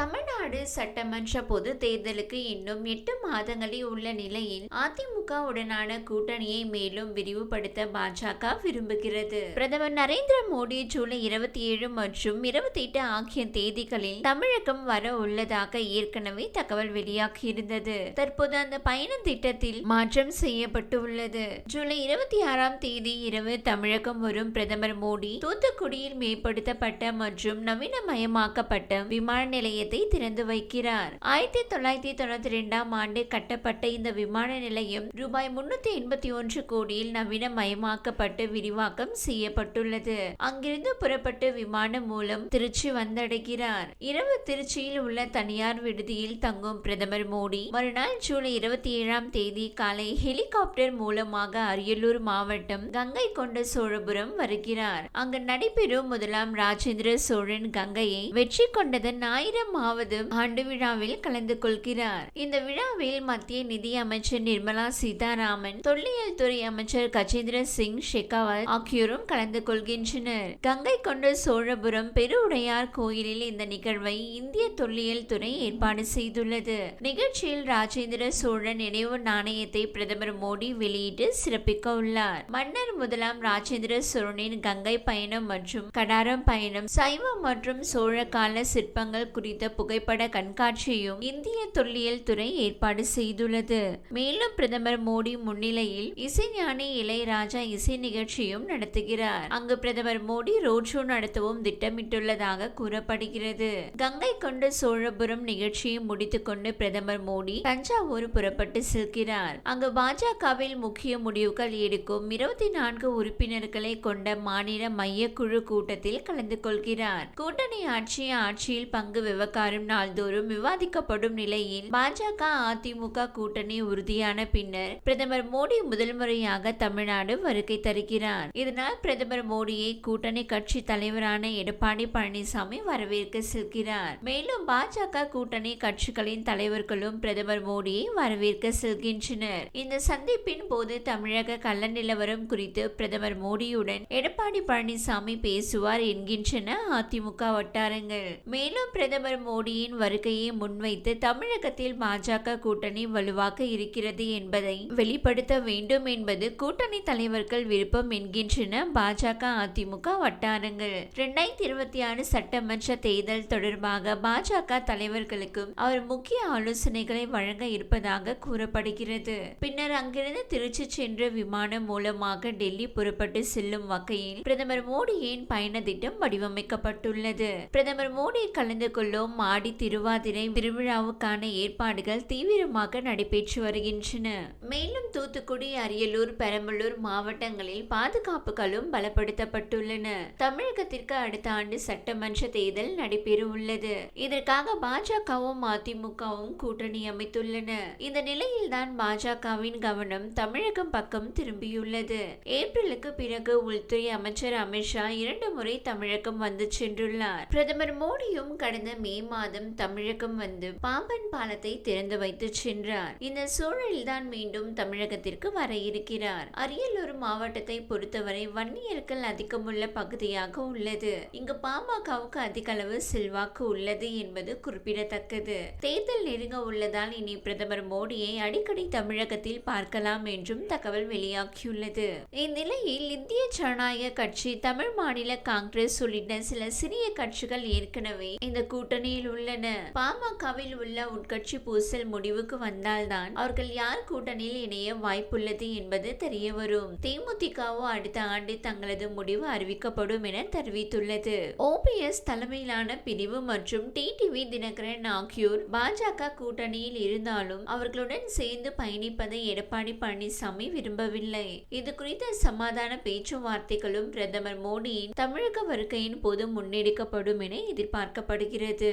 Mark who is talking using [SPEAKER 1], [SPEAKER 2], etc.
[SPEAKER 1] தமிழ்நாடு சட்டமன்ற பொது தேர்தலுக்கு இன்னும் எட்டு மாதங்களே உள்ள நிலையில் அதிமுகவுடனான கூட்டணியை மேலும் விரிவுபடுத்த பாஜக விரும்புகிறது. பிரதமர் நரேந்திர மோடி ஜூலை இருபத்தி ஏழு மற்றும் இருபத்தி எட்டு ஆகிய தேதிகளில் தமிழகம் வர உள்ளதாக ஏற்கனவே தகவல் வெளியாகியிருந்தது தற்போது அந்த பயண திட்டத்தில் மாற்றம் செய்யப்பட்டுள்ளது. ஜூலை இருபத்தி ஆறாம் தேதி இரவு தமிழகம் வரும் பிரதமர் மோடி தூத்துக்குடியில் மேம்படுத்தப்பட்ட மற்றும் நவீனமயமாக்கப்பட்ட விமான நிலையத்தில் நிலையத்தை திறந்து வைக்கிறார். ஆயிரத்தி தொள்ளாயிரத்தி தொண்ணூத்தி ரெண்டாம் ஆண்டு கட்டப்பட்ட இந்த விமான நிலையம் ரூபாய் முன்னூத்தி எண்பத்தி ஒன்று கோடியில் நவீனமயமாக்கப்பட்டு விரிவாக்கம் செய்யப்பட்டுள்ளது. அங்கிருந்து புறப்பட்டு விமானம் மூலம் திருச்சி வந்தடைகிறார். இரவு திருச்சியில் உள்ள தனியார் விடுதியில் தங்கும் பிரதமர் மோடி மறுநாள் ஜூலை இருபத்தி ஏழாம் தேதி காலை ஹெலிகாப்டர் மூலமாக அரியலூர் மாவட்டம் கங்கை கொண்ட சோழபுரம் வருகிறார். அங்கு நடைபெறும் முதலாம் ராஜேந்திர சோழன் கங்கையை வெற்றி கொண்டதன் ஆயிரம் ஆயிரமாவது ஆண்டு விழாவில் கலந்து கொள்கிறார். இந்த விழாவில் மத்திய நிதி அமைச்சர் நிர்மலா சீதாராமன் தொல்லியல் துறை அமைச்சர் கஜேந்திர சிங் ஷெகாவத் ஆகியோரும் கலந்து கொள்கின்றனர். கங்கை கொண்ட சோழபுரம் பெருவுடையார் கோயிலில் இந்த நிகழ்வை இந்திய தொல்லியல் துறை ஏற்பாடு செய்துள்ளது. நிகழ்ச்சியில் ராஜேந்திர சோழன் நினைவு நாணயத்தை பிரதமர் மோடி வெளியிட்டு சிறப்பிக்க உள்ளார். மன்னர் முதலாம் ராஜேந்திர சோழனின் கங்கை பயணம் மற்றும் கடாரம் பயணம் சைவம் மற்றும் சோழ கால சிற்பங்கள் குறித்து புகைப்பட கண்காட்சியும் இந்திய தொல்லியல் துறை ஏற்பாடு செய்துள்ளது. மேலும் பிரதமர் மோடி முன்னிலையில் இசைஞானி இளையராஜா இசை நிகழ்ச்சியும் நடத்துகிறார். அங்கு பிரதமர் மோடி ரோட் ஷோ நடத்தவும் திட்டமிட்டுள்ளதாக கூறப்படுகிறது. கங்கை கொண்ட சோழபுரம் நிகழ்ச்சியை முடித்துக்கொண்டு பிரதமர் மோடி தஞ்சாவூர் புறப்பட்டு செல்கிறார். அங்கு பாஜகவில் முக்கிய முடிவுகள் எடுக்கும் இருபத்தி நான்கு உறுப்பினர்களை கொண்ட மாநில மைய குழு கூட்டத்தில் கலந்து கொள்கிறார். கூட்டணி ஆட்சி ஆட்சியில் பங்கு விவகாரம் விவகாரம் நாள்தோறும் விவாதிக்கப்படும் நிலையில் பாஜக அதிமுக கூட்டணி உறுதியான பின்னர் பிரதமர் மோடி முதல் முறையாக தமிழ்நாடு வருகை தருகிறார். இதனால் பிரதமர் மோடியை கூட்டணி கட்சி தலைவரான எடப்பாடி பழனிசாமி வரவேற்க செல்கிறார். மேலும் பாஜக கூட்டணி கட்சிகளின் தலைவர்களும் பிரதமர் மோடியை வரவேற்க செல்கின்றனர். இந்த சந்திப்பின் போது தமிழக கள்ள நிலவரம் குறித்து பிரதமர் மோடியுடன் எடப்பாடி பழனிசாமி பேசுவார் என்கின்றன அதிமுக வட்டாரங்கள். மேலும் பிரதமர் மோடியின் வருகையை முன்வைத்து தமிழகத்தில் பாஜக கூட்டணி வலுவாக இருக்கிறது என்பதை வெளிப்படுத்த வேண்டும் என்பது கூட்டணி தலைவர்கள் விருப்பம் என்கின்றன பாஜக அதிமுக வட்டாரங்கள். இரண்டாயிரத்தி இருபத்தி ஆறு சட்டமன்ற தேர்தல் தொடர்பாக பாஜக தலைவர்களுக்கும் அவர் முக்கிய ஆலோசனைகளை வழங்க இருப்பதாக கூறப்படுகிறது. பின்னர் அங்கிருந்து திருச்சி சென்ற விமானம் மூலமாக டெல்லி புறப்பட்டு செல்லும் வகையில் பிரதமர் மோடியின் பயண திட்டம் வடிவமைக்கப்பட்டுள்ளது. பிரதமர் மோடி கலந்து கொள்ளும் ஆடி திருவாதிரை திருவிழாவுக்கான ஏற்பாடுகள் தீவிரமாக நடைபெற்று வருகின்றன. மேலும் தூத்துக்குடி அரியலூர் பெரம்பலூர் மாவட்டங்களில் பாதுகாப்புகளும் பலப்படுத்தப்பட்டுள்ளன. தமிழகத்திற்கு அடுத்த ஆண்டு சட்டமன்ற தேர்தல் நடைபெற உள்ளது. இதற்காக பாஜகவும் அதிமுகவும் கூட்டணி அமைத்துள்ளன. இந்த நிலையில்தான் பாஜகவின் கவனம் தமிழகம் பக்கம் திரும்பியுள்ளது. ஏப்ரலுக்கு பிறகு உள்துறை அமைச்சர் அமித்ஷா இரண்டு முறை தமிழகம் வந்து சென்றுள்ளார். பிரதமர் மோடியும் கடந்த மே மாதம் தமிழகம் வந்து பாம்பன் பாலத்தை திறந்து வைத்து சென்றார். இந்த சூழலில்தான் மீண்டும் தமிழகத்திற்கு வர இருக்கிறார். அரியலூர் மாவட்டத்தை பொறுத்தவரை வன்னியர்கள் அதிகமுள்ள பகுதியாக உள்ளது. இங்கு பாமகவுக்கு அதிக அளவு செல்வாக்கு உள்ளது என்பது குறிப்பிடத்தக்கது. தேர்தல் நெருங்க உள்ளதால் இனி பிரதமர் மோடியை அடிக்கடி தமிழகத்தில் பார்க்கலாம் என்றும் தகவல் வெளியாகியுள்ளது. இந்நிலையில் இந்திய ஜனநாயக கட்சி தமிழ் மாநில காங்கிரஸ் உள்ளிட்ட சில சிறிய கட்சிகள் ஏற்கனவே இந்த கூட்டணியில் உள்ளன. பாமகவில் உள்ள உட்கட்சி பூசல் முடிவுக்கு வந்தால்தான் அவர்கள் யார் கூட்டணியில் இணைய வாய்ப்புள்ளது என்பது தெரிய வரும் தேமுதிகவோ அடுத்த ஆண்டு தங்களது முடிவு அறிவிக்கப்படும் என தெரிவித்துள்ளது. ஓபிஎஸ் தலைமையிலான பிரிவு மற்றும் டிடிவி தினகரன் ஆகியோர் பாஜக கூட்டணியில் இருந்தாலும் அவர்களுடன் சேர்ந்து பயணிப்பதை எடப்பாடி பழனிசாமி விரும்பவில்லை. இது குறித்த சமாதான பேச்சுவார்த்தைகளும் பிரதமர் மோடியின் தமிழக வருகையின் போது முன்னெடுக்கப்படும் என எதிர்பார்க்கப்படுகிறது.